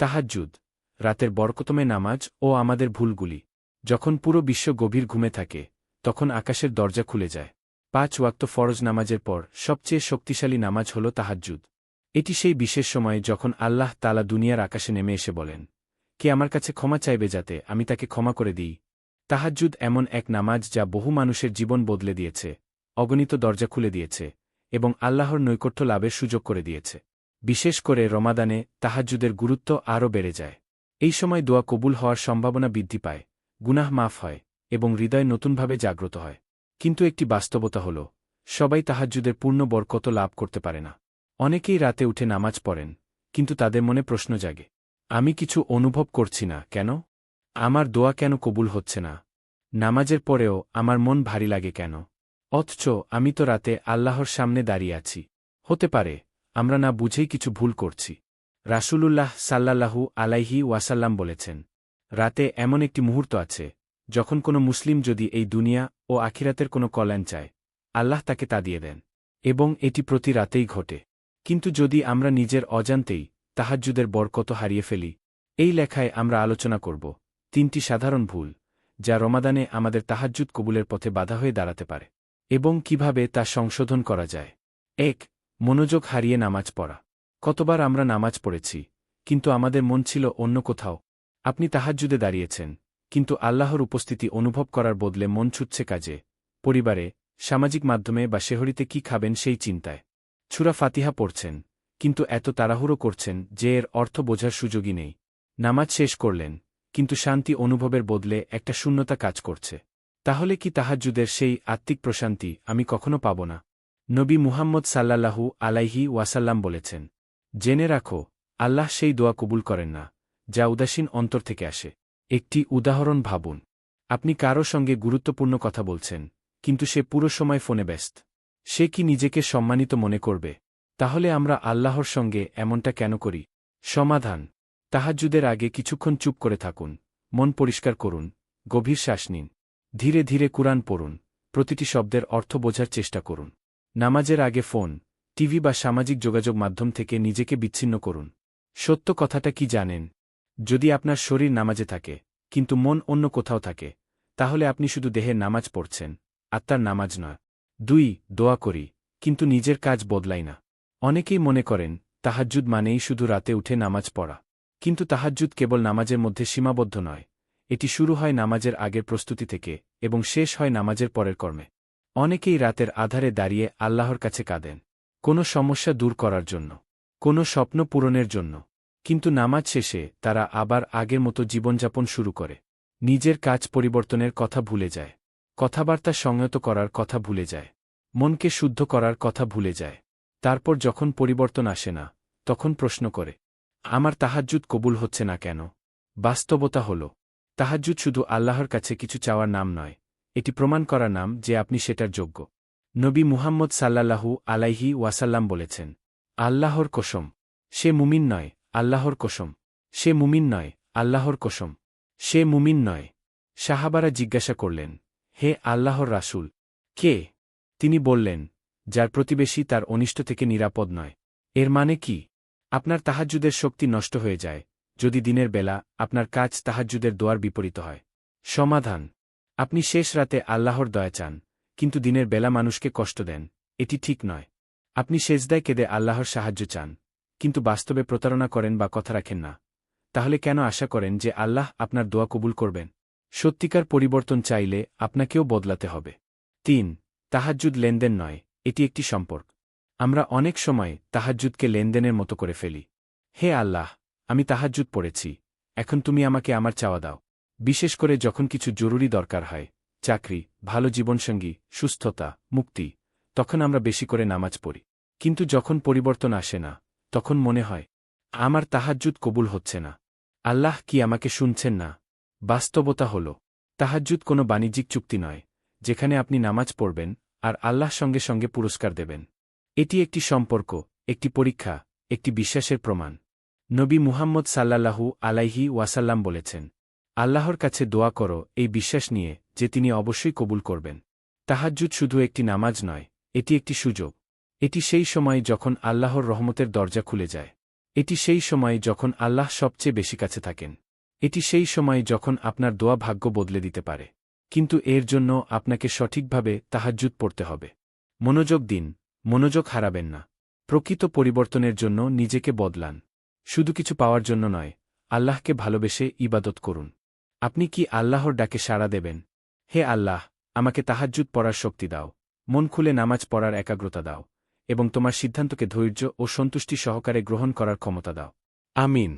তাহাজ্জুদ, রাতের বরকতমে নামাজ ও আমাদের ভুলগুলি। যখন পুরো বিশ্ব গভীর ঘুমে থাকে, তখন আকাশের দরজা খুলে যায়। পাঁচ ওয়াক্ত ফরজ নামাজের পর সবচেয়ে শক্তিশালী নামাজ হল তাহাজ্জুদ। এটি সেই বিশেষ সময়ে যখন আল্লাহ তালা দুনিয়ার আকাশে নেমে এসে বলেন, কে আমার কাছে ক্ষমা চাইবে যাতে আমি তাকে ক্ষমা করে দিই? তাহাজ্জুদ এমন এক নামাজ যা বহু মানুষের জীবন বদলে দিয়েছে, অগণিত দরজা খুলে দিয়েছে এবং আল্লাহর নৈকট্য লাভের সুযোগ করে দিয়েছে। বিশেষ করে রমাদানে তাহাজ্জুদের গুরুত্ব আরও বেড়ে যায়। এই সময় দোয়া কবুল হওয়ার সম্ভাবনা বৃদ্ধি পায়, গুনাহ মাফ হয় এবং হৃদয় নতুনভাবে জাগ্রত হয়। কিন্তু একটি বাস্তবতা হল, সবাই তাহাজ্জুদের পূর্ণ বরকত লাভ করতে পারে না। অনেকেই রাতে উঠে নামাজ পড়েন, কিন্তু তাদের মনে প্রশ্ন জাগে, আমি কিছু অনুভব করছি না কেন? আমার দোয়া কেন কবুল হচ্ছে না? নামাজের পরেও আমার মন ভারী লাগে কেন? অথচ আমি তো রাতে আল্লাহর সামনে দাঁড়িয়ে আছি। হতে পারে আমরা না বুঝেই কিছু ভুল করছি। রাসূলুল্লাহ সাল্লাল্লাহু আলাইহি ওয়াসাল্লাম বলেছেন, রাতে এমন একটি মুহূর্ত আছে, যখন কোনো মুসলিম যদি এই দুনিয়া ও আখিরাতের কোনো কল্যাণ চায়, আল্লাহ তাকে তা দিয়ে দেন, এবং এটি প্রতি রাতেই ঘটে। কিন্তু যদি আমরা নিজের অজান্তেই তাহাজ্জুদের বরকত হারিয়ে ফেলি, এই লেখায় আমরা আলোচনা করব তিনটি সাধারণ ভুল, যা রমাদানে আমাদের তাহাজ্জুদ কবুলের পথে বাধা হয়ে দাঁড়াতে পারে, এবং কীভাবে তা সংশোধন করা যায়। এক মনোযোগ হারিয়ে নামাজ পড়া। কতবার আমরা নামাজ পড়েছি, কিন্তু আমাদের মন ছিল অন্য কোথাও। আপনি তাহাজ্জুদে দাঁড়িয়েছেন, কিন্তু আল্লাহর উপস্থিতি অনুভব করার বদলে মন ছুটছে কাজে, পরিবারে, সামাজিক মাধ্যমে বা শেহরিতে কি খাবেন সেই চিন্তায়। ছুরা ফাতিহা পড়ছেন, কিন্তু এত তাড়াহুড়ো করছেন যে এর অর্থ বোঝার সুযোগই নেই। নামাজ শেষ করলেন, কিন্তু শান্তি অনুভবের বদলে একটা শূন্যতা কাজ করছে। তাহলে কি তাহাজ্জুদের সেই আত্মিক প্রশান্তি আমি কখনো পাব না? নবী মুহাম্মদ সাল্লাল্লাহু আলাইহি ওয়াসাল্লাম বলেছেন, জেনে রাখো, আল্লাহ সেই দোয়া কবুল করেন না, যা উদাসীন অন্তর থেকে আসে। একটি উদাহরণ ভাবুন। আপনি কারও সঙ্গে গুরুত্বপূর্ণ কথা বলছেন, কিন্তু সে পুরো সময় ফোনে ব্যস্ত। সে কি নিজেকে সম্মানিত মনে করবে? তাহলে আমরা আল্লাহর সঙ্গে এমনটা কেন করি? সমাধান। তাহাজ্জুদের আগে কিছুক্ষণ চুপ করে থাকুন, মন পরিষ্কার করুন, গভীর শ্বাস নিন। ধীরে ধীরে কুরআন পড়ুন, প্রতিটি শব্দের অর্থ বোঝার চেষ্টা করুন। নামাজের আগে ফোন, টিভি বা সামাজিক যোগাযোগ মাধ্যম থেকে নিজেকে বিচ্ছিন্ন করুন। সত্য কথাটা কি জানেন? যদি আপনার শরীর নামাজে থাকে, কিন্তু মন অন্য কোথাও থাকে, তাহলে আপনি শুধু দেহের নামাজ পড়ছেন আত্মার নামাজ নয়। দুই, দোয়া করি, কিন্তু নিজের কাজ বদলাই না। অনেকেই মনে করেন, তাহাজ্জুদ মানেই শুধু রাতে উঠে নামাজ পড়া। কিন্তু তাহাজ্জুদ কেবল নামাজের মধ্যে সীমাবদ্ধ নয়, এটি শুরু হয় নামাজের আগের প্রস্তুতি থেকে, এবং শেষ হয় নামাজের পরের কর্মে। অনেকেই রাতের আধারে দাঁড়িয়ে আল্লাহর কাছে কাঁদেন। কোনো সমস্যা দূর করার জন্য, কোনো স্বপ্ন পূরণের জন্য। কিন্তু নামাজ শেষে তারা আবার আগের মতো জীবনযাপন শুরু করে। নিজের কাজ পরিবর্তনের কথা ভুলে যায়। কথাবার্তা সংযত করার কথা ভুলে যায়। মনকে শুদ্ধ করার কথা ভুলে যায়। তারপর যখন পরিবর্তন আসে না, তখন প্রশ্ন করে, আমার তাহাজ্জুদ কবুল হচ্ছে না কেন? বাস্তবতা হল, তাহাজ্জুদ শুধু আল্লাহর কাছে কিছু চাওয়ার নাম নয় এটি প্রমাণ করা নাম যে আপনি সেটার যোগ্য। নবী মুহাম্মদ সাল্লাল্লাহু আলাইহি ওয়াসাল্লাম বলেছেন, আল্লাহর কসম, সে মুমিন নয়, আল্লাহর কসম, সে মুমিন নয়, আল্লাহর কসম, সে মুমিন নয়। সাহাবারা জিজ্ঞাসা করলেন, হে আল্লাহর রাসূল, কে? তিনি বললেন, যার প্রতিবেশী তার অনিষ্ট থেকে নিরাপদ নয়। এর মানে কি? আপনার তাহাজ্জুদের শক্তি নষ্ট হয়ে যায়। যদি দিনের বেলা আপনার কাজ তাহাজ্জুদের দোয়ার বিপরীত হয়। সমাধান আপনি শেষ রাতে আল্লাহর দয়া চান, কিন্তু দিনের বেলা মানুষকে কষ্ট দেন, এটি ঠিক নয়। আপনি শেষদায় কেঁদে আল্লাহর সাহায্য চান, কিন্তু বাস্তবে প্রতারণা করেন বা কথা রাখেন না। তাহলে কেন আশা করেন যে আল্লাহ আপনার দোয়া কবুল করবেন? সত্যিকার পরিবর্তন চাইলে আপনাকেও বদলাতে হবে। তিন, তাহাজ্জুদ লেনদেন নয়, এটি একটি সম্পর্ক। আমরা অনেক সময় তাহাজ্জুদকে লেনদেনের মতো করে ফেলি। হে আল্লাহ, আমি তাহাজ্জুদ পড়েছি, এখন তুমি আমাকে আমার চাওয়া দাও। বিশেষ করে যখন কিছু জরুরি দরকার হয়, চাকরি, ভালো জীবনসঙ্গী, সুস্থতা, মুক্তি, তখন আমরা বেশি করে নামাজ পড়ি। কিন্তু যখন পরিবর্তন আসে না, তখন মনে হয়, আমার তাহাজ্জুদ কবুল হচ্ছে না। আল্লাহ কি আমাকে শুনছেন না? বাস্তবতা হল, তাহাজ্জুদ কোনো বাণিজ্যিক চুক্তি নয়, যেখানে আপনি নামাজ পড়বেন আর আল্লাহ সঙ্গে সঙ্গে পুরস্কার দেবেন। এটি একটি সম্পর্ক, একটি পরীক্ষা, একটি বিশ্বাসের প্রমাণ। নবী মুহাম্মদ সাল্লাল্লাহু আলাইহি ওয়াসাল্লাম বলেছেন আল্লাহর কাছে দোয়া করো, এই বিশ্বাস নিয়ে, যে তিনি অবশ্যই কবুল করবেন। তাহাজ্জুদ শুধু একটি নামাজ নয়, এটি একটি সুযোগ। এটি সেই সময় যখন আল্লাহর রহমতের দরজা খুলে যায়। এটি সেই সময় যখন আল্লাহ সবচেয়ে বেশি কাছে থাকেন। এটি সেই সময় যখন আপনার দোয়া ভাগ্য বদলে দিতে পারে। কিন্তু এর জন্য আপনাকে সঠিকভাবে তাহাজ্জুদ পড়তে হবে। মনোযোগ দিন, মনোযোগ হারাবেন না। প্রকৃত পরিবর্তনের জন্য নিজেকে বদলান। শুধু কিছু পাওয়ার জন্য নয়, আল্লাহকে ভালোবেসে ইবাদত করুন। আপনি কি আল্লাহর ডাকে সাড়া দেবেন? হে আল্লাহ, আমাকে তাহাজ্জুদ পড়ার শক্তি দাও, মন খুলে নামাজ পড়ার একাগ্রতা দাও, এবং তোমার সিদ্ধান্তকে ধৈর্য ও সন্তুষ্টি সহকারে গ্রহণ করার ক্ষমতা দাও। আমিন।